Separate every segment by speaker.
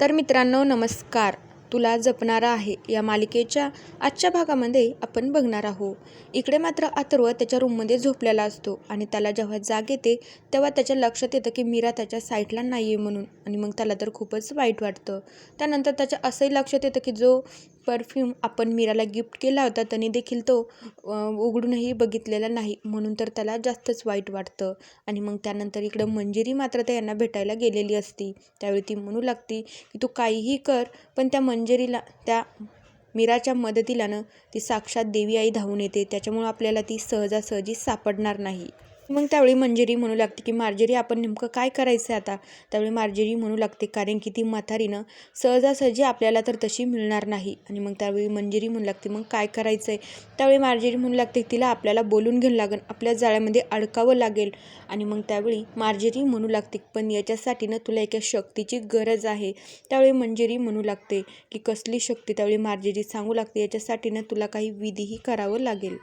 Speaker 1: तर मित्रांनो नमस्कार. तुला जपणारा आहे या मालिकेच्या आजच्या भागामध्ये आपण बघणार आहोत. इकडे मात्र अथर्व त्याच्या रूममध्ये झोपलेला असतो आणि त्याला जेव्हा जाग येते तेव्हा त्याच्या लक्षात येतं की मीरा त्याच्या साईडला नाही आहे म्हणून आणि मग त्याला तर खूपच वाईट वाटतं. त्यानंतर त्याच्या असंही लक्षात येतं की जो परफ्यूम आपण मीराला गिफ्ट केला होता त्याने देखील तो उघडूनही बघितलेला नाही. म्हणून तर त्याला जास्तच वाईट वाटतं. आणि मग त्यानंतर इकडं मंजिरी मात्र त्या यांना भेटायला गेलेली असती. त्यावेळी ती म्हणू लागती की तू काहीही कर पण त्या मंजिरीला त्या मीराच्या मदतीला ना ती साक्षात देवी आई धावून येते. त्याच्यामुळं आपल्याला ती सहजासहजी सापडणार नाही. मग त्यावेळी मंजिरी म्हणू लागते की मार्जरी आपण नेमकं काय करायचं आहे आता? त्यावेळी मार्जरी म्हणू लागते कारण की ती म्हातारीनं सहजासहजी आपल्याला तर तशी मिळणार नाही. आणि मग त्यावेळी मंजिरी म्हणू लागते मग काय करायचं आहे त्यावेळी मार्जरी म्हणू लागते तिला आपल्याला बोलून घ्यावं लागेल आपल्या जाळ्यामध्ये अडकावं लागेल. आणि मग त्यावेळी मार्जरी म्हणू लागते पण याच्यासाठी ना तुला एका शक्तीची गरज आहे. त्यावेळी मंजिरी म्हणू लागते की कसली शक्ती? त्यावेळी मार्जरी सांगू लागते याच्यासाठी ना तुला काही विधीही करावं लागेल.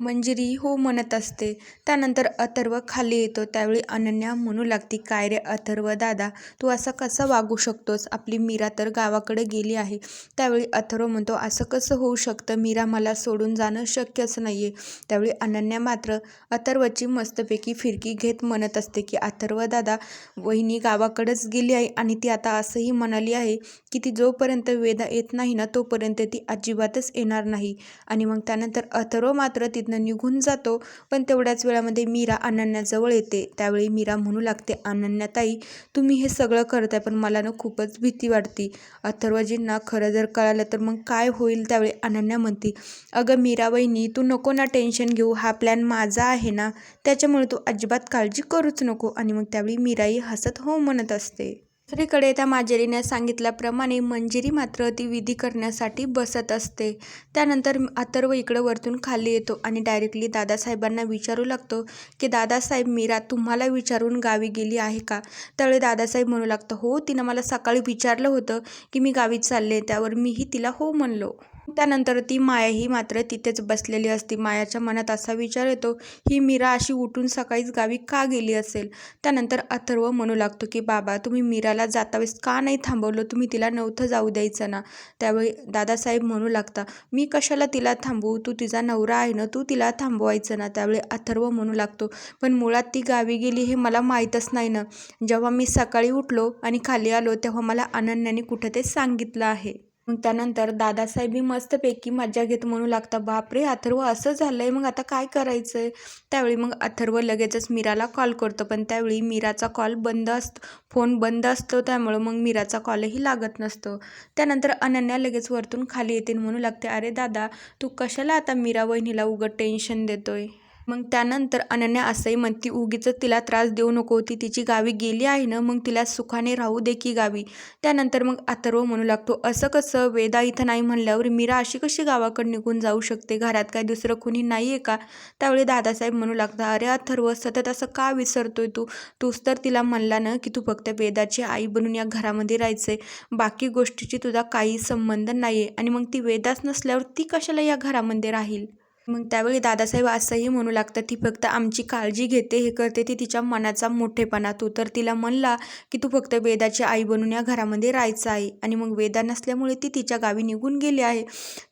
Speaker 1: मंजिरी हो म्हणत असते. त्यानंतर अथर्व खाली येतो. त्यावेळी अनन्या म्हणू लागती काय रे अथर्व दादा तू असा कसा वागू शकतोस? आपली मीरा तर गावाकडे गेली आहे. त्यावेळी अथर्व म्हणतो असं कसं होऊ शकतं? मीरा मला सोडून जाणं शक्यच नाही आहे त्यावेळी अनन्या मात्र अथर्वची मस्तपैकी फिरकी घेत म्हणत असते की अथर्व दादा वहिनी गावाकडेच गेली आहे आणि ती आता असंही म्हणाली आहे की ती जोपर्यंत वेदा येत नाही ना तोपर्यंत ती अजिबातच येणार नाही. आणि मग त्यानंतर अथर्व मात्र तिथं तिथनं निघून जातो. पण तेवढ्याच वेळामध्ये मीरा अनन्याजवळ येते. त्यावेळी मीरा म्हणू लागते अनन्याताई तुम्ही हे सगळं करताय पण मला ना खूपच भीती वाटते. अथर्वजींना खरं जर कळालं तर मग काय होईल? त्यावेळी अनन्या म्हणते अगं मीरा वहिनी तू नको ना टेन्शन घेऊ. हा प्लॅन माझा आहे ना. त्याच्यामुळे तू अजिबात काळजी करूच नको. आणि मग त्यावेळी मीराही हसत हो म्हणत असते. दुसरीकडे त्या माजेरीने सांगितल्याप्रमाणे मंजिरी मात्र ती विधी करण्यासाठी बसत असते. त्यानंतर अथर्व इकडं वरतून खाली येतो आणि डायरेक्टली दादासाहेबांना विचारू लागतो की दादासाहेब मीरा तुम्हाला विचारून गावी गेली आहे का? त्यावेळी दादासाहेब म्हणू लागतं हो तिनं मला सकाळी विचारलं होतं की मी गावी चालले त्यावर मीही तिला हो म्हणलो. त्यानंतर ती माया ही मात्र तिथेच बसलेली असती. मायाच्या मनात असा विचार येतो ही मीरा अशी उठून सकाळीच गावी का गेली असेल? त्यानंतर अथर्व म्हणू लागतो की बाबा तुम्ही मीराला जाता वेळेस का नाही थांबवलं? तुम्ही तिला नव्हतं जाऊ द्यायचं ना? त्यावेळी दादासाहेब म्हणू लागता मी कशाला तिला थांबवू? तू तिचा नवरा आहे ना तू तिला थांबवायचं ना? त्यावेळी अथर्व म्हणू लागतो पण मुळात ती गावी गेली हे मला माहीतच नाही ना. जेव्हा मी सकाळी उठलो आणि खाली आलो तेव्हा मला अनन्याने कुठं ते सांगितलं आहे? मग त्यानंतर दादासाहेबही मस्तपैकी मजा घेत म्हणू लागता बापरे अथर्व असं झालंय मग आता काय करायचंय? त्यावेळी मग अथर्व लगेचच मीराला कॉल करतो. पण त्यावेळी मीराचा कॉल बंद असतो फोन बंद असतो त्यामुळं मग मीराचा कॉलही लागत नसतो. त्यानंतर अनन्या लगेच वरतून खाली येते म्हणू लागते अरे दादा तू कशाला आता मीरा वहिनीला उगं टेन्शन देतोय? मग त्यानंतर अनन्या असंही म्हणती उगीच तिला त्रास देऊ नको ती तिची गावी गेली आहे ना मग तिला सुखाने राहू दे की गावी. त्यानंतर मग अथर्व म्हणू लागतो असं कसं? वेदा इथं नाही म्हणल्यावर मीरा अशी कशी गावाकडे निघून जाऊ शकते? घरात काय दुसरं कुणी नाही आहे का? त्यावेळी दादासाहेब म्हणू लागता अरे अथर्व सतत असं का विसरतोय तू? तूच तर तिला म्हणला ना की तू फक्त वेदाची आई बनून या घरामध्ये राहायचंय. बाकी गोष्टीची तुझा काही संबंध नाही आहे आणि मग ती वेदाच नसल्यावर ती कशाला या घरामध्ये राहील? मग त्यावेळी दादासाहेब असंही म्हणू लागतात ती फक्त आमची काळजी घेते हे करते ती तिच्या मनाचा मोठेपणा तू तर तिला म्हणला की तू फक्त वेदाची आई बनून या घरामध्ये राहायचं आहे. आणि मग वेदा नसल्यामुळे ती तिच्या गावी निघून गेली आहे.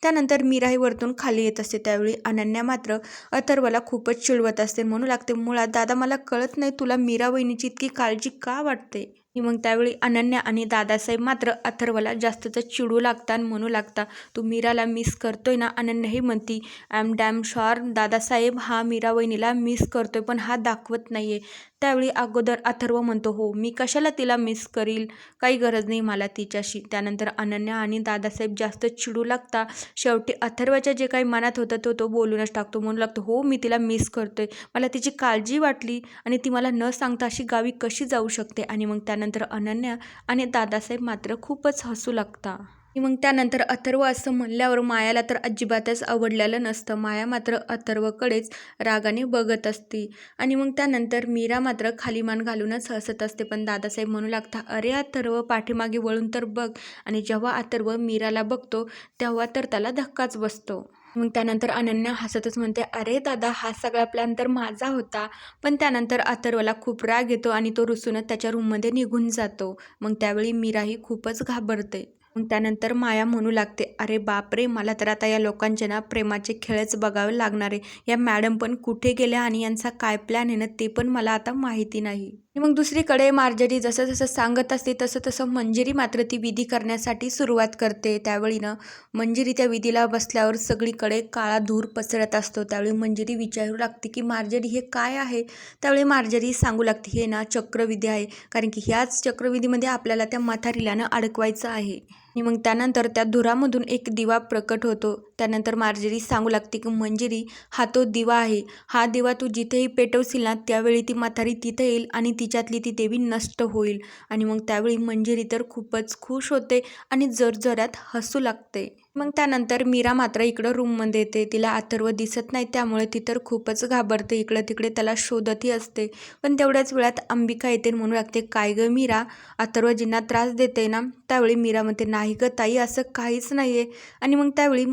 Speaker 1: त्यानंतर मीराही वरतून खाली येत असते. त्यावेळी अनन्या मात्र अथर्वला खूपच चिडवत असते. म्हणू लागते मुळात दादा मला कळत नाही तुला मीरा वहिनीची इतकी काळजी का वाटते? आणि मग त्यावेळी अनन्या आणि दादासाहेब मात्र अथर्वला जास्तच चिडू लागता आणि म्हणू लागता तू मीराला मिस करतोय ना? अनन्याही म्हणती I am damn sure Dadasaheb हा मीरा वहिनीला मिस करतोय पण हा दाखवत नाही आहे त्यावेळी अगोदर अथर्व म्हणतो हो मी कशाला तिला मिस करील? काही गरज नाही मला तिच्याशी. त्यानंतर अनन्या आणि दादासाहेब जास्त चिडू लागता. शेवटी अथर्वाच्या जे काही मनात होतं तो तो बोलूनच टाकतो म्हणू लागतो हो मी तिला मिस करतोय. मला तिची काळजी वाटली आणि ती मला न सांगता अशी गावी कशी जाऊ शकते? आणि मग त्यानंतर अनन्या आणि दादासाहेब मात्र खूपच हसू लागता. मग त्यानंतर अथर्व असं म्हणल्यावर मायाला तर अजिबातच आवडलेलं नसतं. माया मात्र अथर्वकडेच रागाने बघत असते. आणि मग त्यानंतर मीरा मात्र खाली मान घालूनच हसत असते. पण दादासाहेब म्हणू लागता अरे अथर्व पाठीमागे वळून तर बघ. आणि जेव्हा अथर्व मीराला बघतो तेव्हा तर त्याला धक्काच बसतो. मग त्यानंतर अनन्या हसतच म्हणते अरे दादा हा सगळा प्लॅन तर माझा होता. पण त्यानंतर अथर्वला खूप राग येतो आणि तो रुसूनच त्याच्या रूममध्ये निघून जातो. मग त्यावेळी मीराही खूपच घाबरते. मग त्यानंतर माया म्हणू लागते अरे बापरे मला तर आता या लोकांच्या ना प्रेमाचे खेळच बघावे लागणार आहे. या मॅडम पण कुठे गेल्या आणि यांचा काय प्लॅन आहे ना ते पण मला आता माहिती नाही. मग दुसरीकडे मार्जरी जसं जसं सांगत असते तसं तसं मंजिरी मात्र ती विधी करण्यासाठी सुरुवात करते. त्यावेळी ना मंजिरी त्या विधीला बसल्यावर सगळीकडे काळा धूर पसरत असतो. त्यावेळी मंजिरी विचारू लागते की मार्जरी हे काय आहे? त्यावेळी मार्जरी सांगू लागते हे ना चक्रविधी आहे. कारण की ह्याच चक्रविधीमध्ये आपल्याला त्या म्हातारीला ना अडकवायचं आहे. आणि मग त्यानंतर त्या धुरामधून एक दिवा प्रकट होतो. त्यानंतर मार्जरी सांगू लागते की मंजिरी हा तो दिवा आहे. हा दिवा तू जिथेही पेटवशील ना त्यावेळी ती म्हातारी तिथे येईल आणि तिच्यातली ती देवी नष्ट होईल. आणि मग त्यावेळी मंजिरी तर खूपच खुश होते आणि जरजरात हसू लागते. मग त्यानंतर मीरा मात्र इकडं रूममध्ये येते. तिला अथर्व दिसत नाही त्यामुळे ती तर खूपच घाबरते. इकडं तिकडे त्याला शोधतही असते. पण तेवढ्याच वेळात अंबिका येते म्हणू लागते काय गं मीरा? अथर्वजींना त्रास देते ना? त्यावेळी मीरा म्हणते नाही गं ताई असं काहीच नाही आहे आणि मग त्यावेळी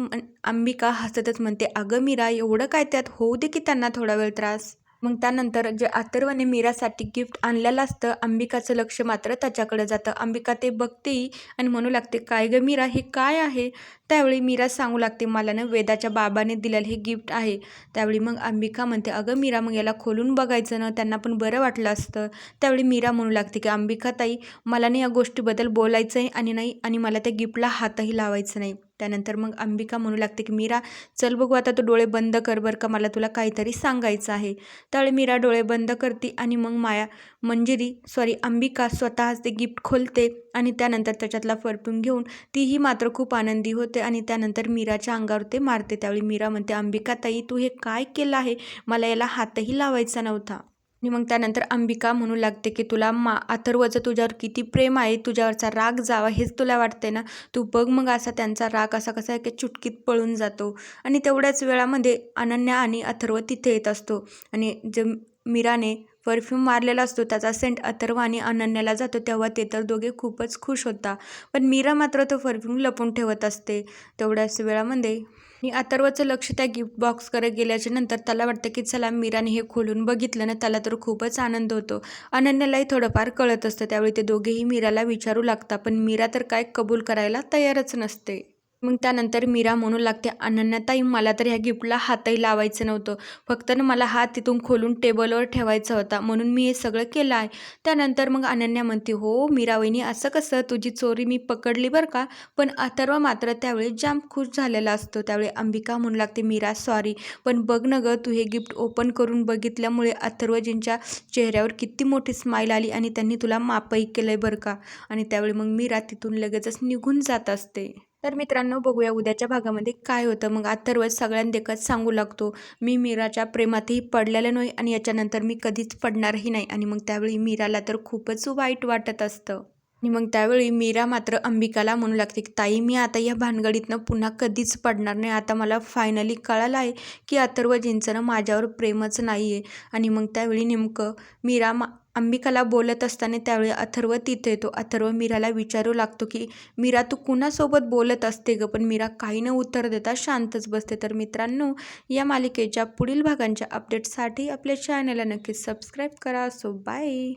Speaker 1: अंबिका हसतच म्हणते अगं मीरा एवढं काय त्यात? होऊ दे की त्यांना थोडा वेळ त्रास. मग त्यानंतर जे अथर्वने मीरासाठी गिफ्ट आणलेलं असतं अंबिकाचं लक्ष मात्र त्याच्याकडे जातं. अंबिका ते बघतेही आणि म्हणू लागते काय गं मीरा हे काय आहे? त्यावेळी मीरा सांगू लागते मला ना वेदाच्या बाबाने दिलेलं हे गिफ्ट आहे. त्यावेळी मग अंबिका म्हणते अगं मीरा मग याला खोलून बघायचं ना त्यांना पण बरं वाटलं असतं. त्यावेळी मीरा म्हणू लागते की अंबिका ताई मला नाही या गोष्टीबद्दल बोलायचं आहे आणि नाही आणि मला त्या गिफ्टला हातही लावायचं नाही. त्यानंतर मग अंबिका म्हणू लागते की मीरा चल बघू आता तू डोळे बंद कर बरं का मला तुला काहीतरी सांगायचं आहे. त्यावेळी मीरा डोळे बंद करते आणि मग माया मंजिरी सॉरी अंबिका स्वतःच ते गिफ्ट खोलते आणि त्यानंतर त्याच्यातला परफ्यूम घेऊन तीही मात्र खूप आनंदी होते आणि त्यानंतर मीराच्या अंगावर ते मारते. त्यावेळी मीरा म्हणते अंबिका ताई तू हे काय केलं आहे? मला याला हातही लावायचा नव्हता. आणि मग त्यानंतर अंबिका म्हणू लागते की तुला मा अथर्वचं तुझ्यावर किती प्रेम आहे तुझ्यावरचा राग जावा हेच तुला वाटते ना? तू बघ मग असा त्यांचा राग असा कसा की चुटकीत पळून जातो. आणि तेवढ्याच वेळामध्ये अनन्या आणि अथर्व तिथे येत असतो. आणि जे मीराने परफ्यूम मारलेला असतो. त्याचा सेंट अथर्व आणि अनन्याला जातो. तेव्हा ते तर दोघे खूपच खुश होता. पण मीरा मात्र तो परफ्यूम लपून ठेवत असते. तेवढ्याच वेळामध्ये आणि अथर्वचं लक्ष त्या गिफ्ट बॉक्सकडे गेल्याच्यानंतर त्याला वाटतं की चला मीराने हे खोलून बघितलं ना त्याला तर खूपच आनंद होतो. अनन्यालाही थोडंफार कळत असतं. त्यावेळी ते दोघेही मीराला विचारू लागतात पण मीरा तर काय कबूल करायला तयारच नसते. मग त्यानंतर मीरा म्हणू लागते अनन्याताई मला तर ह्या गिफ्टला हातही लावायचं नव्हतं. फक्त ना मला हात तिथून खोलून टेबलवर ठेवायचा होता. म्हणून मी हे सगळं केलं आहे. त्यानंतर मग अनन्या म्हणते हो मीरा वहिनी असं कसं? तुझी चोरी मी पकडली बरं का? पण अथर्व मात्र त्यावेळी जाम खुश झालेला असतो. त्यावेळी अंबिका म्हणू लागते मीरा सॉरी पण बघ ना गं तू हे गिफ्ट ओपन करून बघितल्यामुळे अथर्वजींच्या चेहऱ्यावर किती मोठी स्माईल आली आणि त्यांनी तुला मापही केलं आहे बरं का? आणि त्यावेळी मग मीरा तिथून लगेचच निघून जात असते. तर मित्रांनो बघूया उद्याच्या भागामध्ये काय होतं. मग अथर्वच सगळ्यांदेखत सांगू लागतो मी मीराच्या प्रेमातही पडलेलं नाही आणि याच्यानंतर मी कधीच पडणारही नाही. आणि मग त्यावेळी मीराला तर खूपच वाईट वाटत असतं. आणि मग त्यावेळी मीरा मात्र अंबिकाला म्हणू लागते की ताई मी आता या भानगडीतनं पुन्हा कधीच पडणार नाही. आता मला फायनली कळालं आहे की अथर्वजींचं ना माझ्यावर प्रेमच नाही आहे आणि मग त्यावेळी नेमकं मीरा मा अंबिकाला बोलत असताना त्यावेळी अथर्व तिथे येतो. अथर्व मीराला विचारू लागतो की मीरा तू कुणासोबत बोलत असते ग? पण मीरा काही न उत्तर देता शांतच बसते. तर मित्रांनो या मालिकेच्या पुढील भागांच्या अपडेटसाठी आपल्या चॅनलला नक्कीच सबस्क्राईब करा. So bye